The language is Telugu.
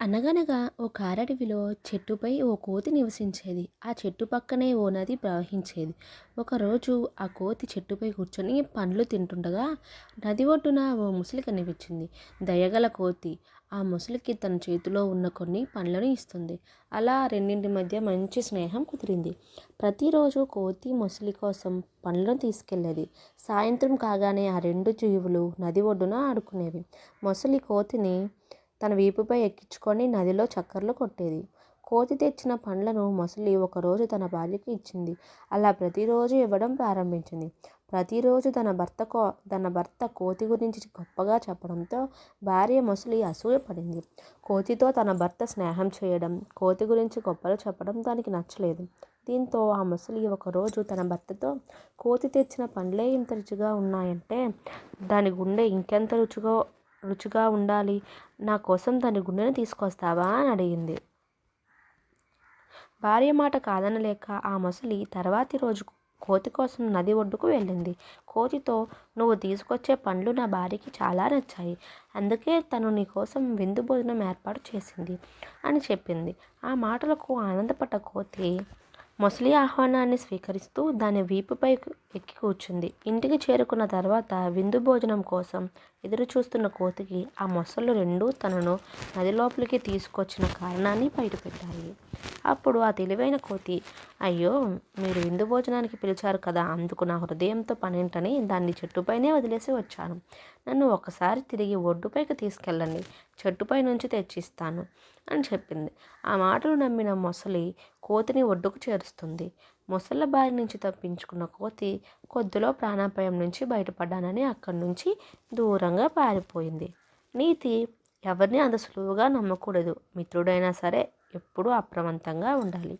అనగనగా ఓ కారడవిలో చెట్టుపై ఓ కోతి నివసించేది. ఆ చెట్టు పక్కనే ఓ నది ప్రవహించేది. ఒకరోజు ఆ కోతి చెట్టుపై కూర్చొని పండ్లు తింటుండగా నది ఒడ్డున ఓ ముసలి కనిపించింది. దయగల కోతి ఆ ముసలికి తన చేతిలో ఉన్న కొన్ని పండ్లను ఇస్తుంది. అలా రెండింటి మధ్య మంచి స్నేహం కుదిరింది. ప్రతిరోజు కోతి ముసలి కోసం పండ్లను తీసుకెళ్ళేది. సాయంత్రం కాగానే ఆ రెండు జీవులు నది ఒడ్డున ఆడుకునేవి. ముసలి కోతిని తన వీపుపై ఎక్కించుకొని నదిలో చక్కర్లు కొట్టేది. కోతి తెచ్చిన పండ్లను మొసలి ఒకరోజు తన భార్యకి ఇచ్చింది. అలా ప్రతిరోజు ఇవ్వడం ప్రారంభించింది. ప్రతిరోజు తన భర్త కో తన భర్త కోతి గురించి గొప్పగా చెప్పడంతో భార్య మొసలి అసూయపడింది. కోతితో తన భర్త స్నేహం చేయడం, కోతి గురించి గొప్పలు చెప్పడం దానికి నచ్చలేదు. దీంతో ఆ ముసలి ఒకరోజు తన భర్తతో కోతి తెచ్చిన పండ్లే ఇంత రుచిగా ఉన్నాయంటే దాని గుండె ఇంకెంత రుచిగా రుచిగా ఉండాలి నా కోసం దాని గుండెను తీసుకొస్తావా అని అడిగింది. భార్య మాట కాదనలేక ఆ మొసలి తర్వాతి రోజు కోతి కోసం నది ఒడ్డుకు వెళ్ళింది. కోతితో నువ్వు తీసుకొచ్చే పండ్లు నా భార్యకి చాలా నచ్చాయి. అందుకే తను నీ కోసం విందు భోజనం ఏర్పాటు చేసింది అని చెప్పింది. ఆ మాటలకు ఆనందపడ్డ కోతి మొసలి ఆహ్వానాన్ని స్వీకరిస్తూ దాని వీపుపై ఎక్కి కూర్చుంది. ఇంటికి చేరుకున్న తర్వాత విందు భోజనం కోసం ఎదురుచూస్తున్న కోతికి ఆ మొసళ్ళు రెండూ తనను నది లోపలికి తీసుకొచ్చిన కారణాన్ని బయటపెట్టాయి. అప్పుడు ఆ తెలివైన కోతి అయ్యో మీరు విందు భోజనానికి పిలిచారు కదా అందుకు నా హృదయంతో పనేంటని దాన్ని చెట్టుపైనే వదిలేసి వచ్చాను. నన్ను ఒకసారి తిరిగి ఒడ్డుపైకి తీసుకెళ్ళండి. చెట్టుపై నుంచి తెచ్చిస్తాను అని చెప్పింది. ఆ మాటలు నమ్మిన మొసలి కోతిని ఒడ్డుకు చేరుస్తుంది. మొసళ్ళ బారి నుంచి తప్పించుకున్న కోతి కొద్దిలో ప్రాణాపాయం నుంచి బయటపడ్డానని అక్కడి నుంచి దూరంగా పారిపోయింది. నీతి ఎవరిని అంత సులువుగా నమ్మకూడదు. మిత్రుడైనా సరే ఎప్పుడూ అప్రమత్తంగా ఉండాలి.